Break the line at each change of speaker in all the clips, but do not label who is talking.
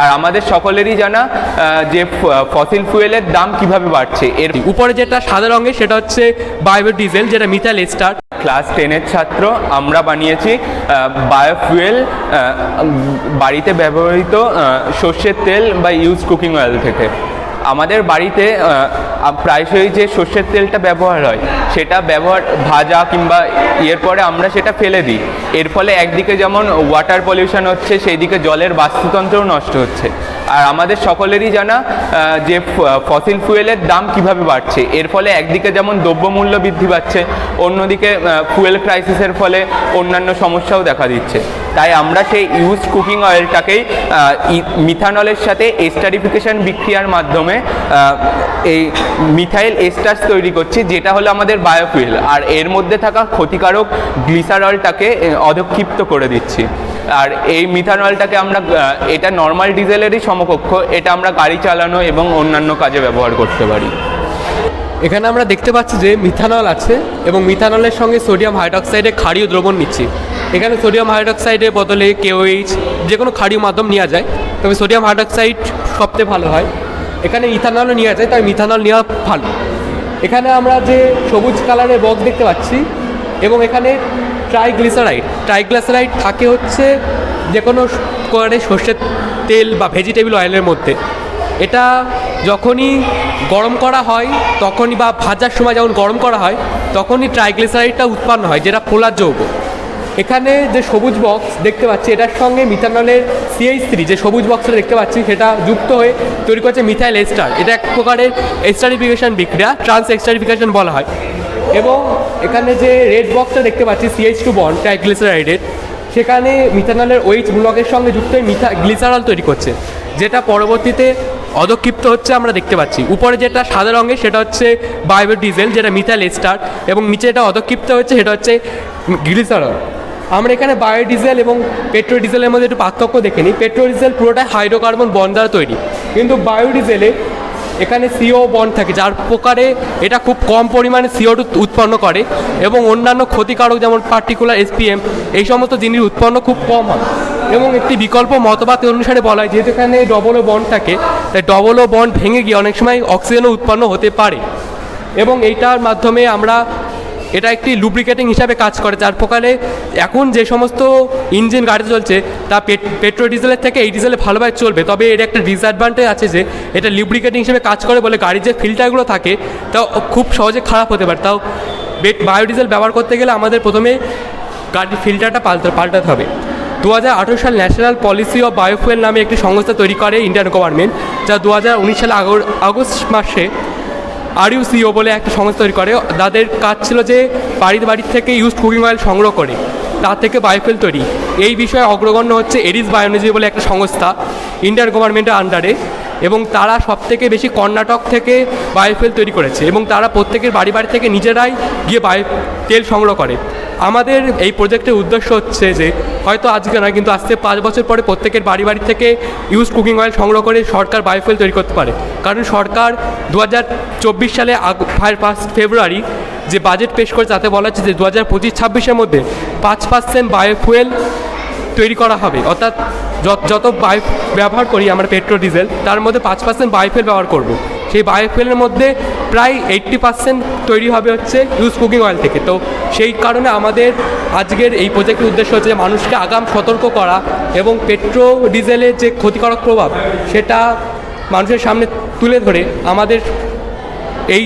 আর আমাদের সকলেরই জানা যে ফসিল ফুয়েলের দাম কীভাবে বাড়ছে। এর
উপরে যেটা সাদা রঙের সেটা হচ্ছে বায়োডিজেল যেটা মিথাইল স্টার
ক্লাস টেনের ছাত্র আমরা বানিয়েছি বায়োফুয়েল বাড়িতে ব্যবহৃত সর্ষের তেল বা ইউজ কুকিং অয়েল থেকে। আমাদের বাড়িতে প্রায়শই যে সর্ষের তেলটা ব্যবহার হয় সেটা ব্যবহার, ভাজা কিংবা ইয়ের পরে আমরা সেটা ফেলে দিই। এর ফলে একদিকে যেমন ওয়াটার পলিউশন হচ্ছে সেই দিকে জলের বাস্তুতন্ত্রও নষ্ট হচ্ছে। আর আমাদের সকলেরই জানা যে ফসিল ফুয়েলের দাম কীভাবে বাড়ছে। এর ফলে একদিকে যেমন দ্রব্যমূল্য বৃদ্ধি পাচ্ছে, অন্যদিকে ফুয়েল ক্রাইসিসের ফলে অন্যান্য সমস্যাও দেখা দিচ্ছে। তাই আমরা সেই ইউজ কুকিং অয়েলটাকেই মিথানলের সাথে এস্টারিফিকেশন বিক্রিয়ার মাধ্যমে এই মিথাইল এস্টার্স তৈরি করছি, যেটা হলো আমাদের বায়োফুয়েল। আর এর মধ্যে থাকা ক্ষতিকারক গ্লিসারলটাকে অধক্ষিপ্ত করে দিচ্ছি। আর এই মিথানলটাকে আমরা এটা নর্মাল ডিজেলেরই সমকক্ষ, এটা আমরা গাড়ি চালানো এবং অন্যান্য কাজে ব্যবহার করতে পারি।
এখানে আমরা দেখতে পাচ্ছি যে মিথানল আছে এবং মিথানলের সঙ্গে সোডিয়াম হাইড্রক্সাইডের ক্ষারীয় দ্রবণ নিচ্ছি এখানে সোডিয়াম হাইড্রক্সাইডের বদলে কেওএইচ যে কোনো ক্ষারীয় মাধ্যম নেওয়া যায়, তবে সোডিয়াম হাইড্রক্সাইড সবচেয়ে ভালো হয়। এখানে ইথানলও নেওয়া যায়, তাই মিথানল নেওয়া ভালো। এখানে আমরা যে সবুজ কালারের বক্স দেখতে পাচ্ছি এবং এখানে ট্রাইগ্লিসারাইড। ট্রাইগ্লিসারাইড থাকে হচ্ছে যে কোনো করে সর্ষের তেল বা ভেজিটেবল অয়েলের মধ্যে। এটা যখনই গরম করা হয়, তখনই বা ভাজার সময় যখন গরম করা হয়, তখনই ট্রাইগ্লিসারাইডটা উৎপন্ন হয়, যেটা পোলার যৌগ। এখানে যে সবুজ বক্স দেখতে পাচ্ছি, এটার সঙ্গে মিথানলের সিএইচ থ্রি যে সবুজ বক্সটা দেখতে পাচ্ছি, সেটা যুক্ত হয়ে তৈরি করছে মিথাইল এস্টার এটা এক প্রকারের এক্সটারিফিকেশন বিক্রিয়া ট্রান্স এক্সটারিফিকেশন বলা হয়। এবং এখানে যে রেড বক্সটা দেখতে পাচ্ছি সিএইচ টু বন ট্রাইগ্লিসারাইডের সেখানে মিথানলের ওইচ ব্লকের সঙ্গে যুক্ত মিথা গ্লিসারল তৈরি করছে, যেটা পরবর্তীতে অধক্ষিপ্ত হচ্ছে আমরা দেখতে পাচ্ছি। উপরে যেটা সাদা রঙের, সেটা হচ্ছে বায়ো ডিজেল যেটা মিথাইল এস্টার এবং নিচে যেটা অধক্ষিপ্ত হচ্ছে সেটা হচ্ছে গ্লিসারল আমরা এখানে বায়োডিজেল এবং পেট্রো ডিজেলের মধ্যে একটু পার্থক্য দেখে নিই। পেট্রো ডিজেল পুরোটাই হাইড্রোকার্বন বন্ড দ্বারা তৈরি, কিন্তু বায়োডিজেলে এখানে সিও বন্ড থাকে, যার প্রকারে এটা খুব কম পরিমাণে সিও উৎপন্ন করে এবং অন্যান্য ক্ষতিকারক যেমন পার্টিকুলার এসপিএম এই সমস্ত জিনিস উৎপন্ন খুব কম হয়। এবং একটি বিকল্প মতবাদ অনুসারে বলা হয়, যেহেতু এখানে ডবল ও বন থাকে, তাই ডবল ও বন্ড ভেঙে গিয়ে অনেক সময় অক্সিজেনও উৎপন্ন হতে পারে। এবং এইটার মাধ্যমে আমরা এটা একটি লুব্রিকেটিং হিসাবে কাজ করে, যার প্রকারে এখন যে সমস্ত ইঞ্জিন গাড়ি চলছে, তা পেট্রোল ডিজেলের থেকে এই ডিজেলে ভালোভাবে চলবে। তবে এর একটা ডিসঅ্যাডভান্টেজ আছে যে, এটা লুব্রিকেটিং হিসেবে কাজ করে বলে গাড়ির যে ফিল্টারগুলো থাকে, তা খুব সহজে খারাপ হতে পারে। তাও বায়োডিজেল ব্যবহার করতে গেলে আমাদের প্রথমে গাড়ির ফিল্টারটা পাল্টা, পাল্টাতে হবে। দু হাজার আঠেরো সাল ন্যাশনাল পলিসি অফ বায়োফুয়েল নামে একটি সংস্থা তৈরি করে ইন্ডিয়ান গভর্নমেন্ট যা দু হাজার উনিশ সালে আগস্ট মাসে আরইউসিও বলে একটা সংস্থা তৈরি করে। তাদের কাজ ছিল যে বাড়ির বাড়ির থেকে ইউজ কুকিং অয়েল সংগ্রহ করে। তার থেকে বায়োফেল তৈরি। এই বিষয়ে অগ্রগণ্য হচ্ছে এরিস বায়োনজি বলে একটা সংস্থা ইন্ডিয়ান গভর্নমেন্টের আন্ডারে এবং তারা সব থেকে বেশি কর্ণাটক থেকে বায়োফেল তৈরি করেছে। এবং তারা প্রত্যেকের বাড়ি বাড়ি থেকে নিজেরাই গিয়ে বায়ো তেল সংগ্রহ করে। আমাদের এই প্রজেক্টের উদ্দেশ্য হচ্ছে যে, হয়তো আজকে নয়, কিন্তু আজকে পাঁচ বছর পরে প্রত্যেকের বাড়ি বাড়ি থেকে ইউজ কুকিং অয়েল সংগ্রহ করে সরকার বায়োফুয়েল তৈরি করতে পারে। কারণ সরকার দু হাজার চব্বিশ সালে ফার্স্ট ফেব্রুয়ারি যে বাজেট পেশ করে তাতে বলা হচ্ছে যে দু হাজার পঁচিশ ছাব্বিশের মধ্যে পাঁচ পার্সেন্ট বায়োফুয়েল তৈরি করা হবে। অর্থাৎ যত- যত বায়ো ব্যবহার করি আমরা পেট্রোল ডিজেল তার মধ্যে পাঁচ পার্সেন্ট বায়োফুয়েল ব্যবহার করব। সেই বায়োফুয়েলের মধ্যে প্রায় এইট্টি পার্সেন্ট তৈরি হবে হচ্ছে ইউজ কুকিং অয়েল থেকে। তো সেই কারণে আমাদের আজকের এই প্রজেক্টের উদ্দেশ্য হচ্ছে যে মানুষকে আগাম সতর্ক করা এবং পেট্রো ডিজেলের যে ক্ষতিকারক প্রভাব, সেটা মানুষের সামনে তুলে ধরে আমাদের এই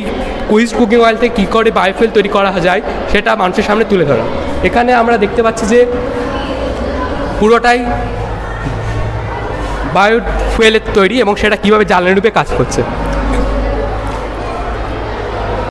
কুইজ কুকিং অয়েল থেকে কী করে বায়োফুয়েল তৈরি করা যায়, সেটা মানুষের সামনে তুলে ধরা। এখানে আমরা দেখতে পাচ্ছি যে পুরোটাই বায়ো ফুয়েলের তৈরি এবং সেটা কীভাবে জ্বালানি রূপে কাজ করছে।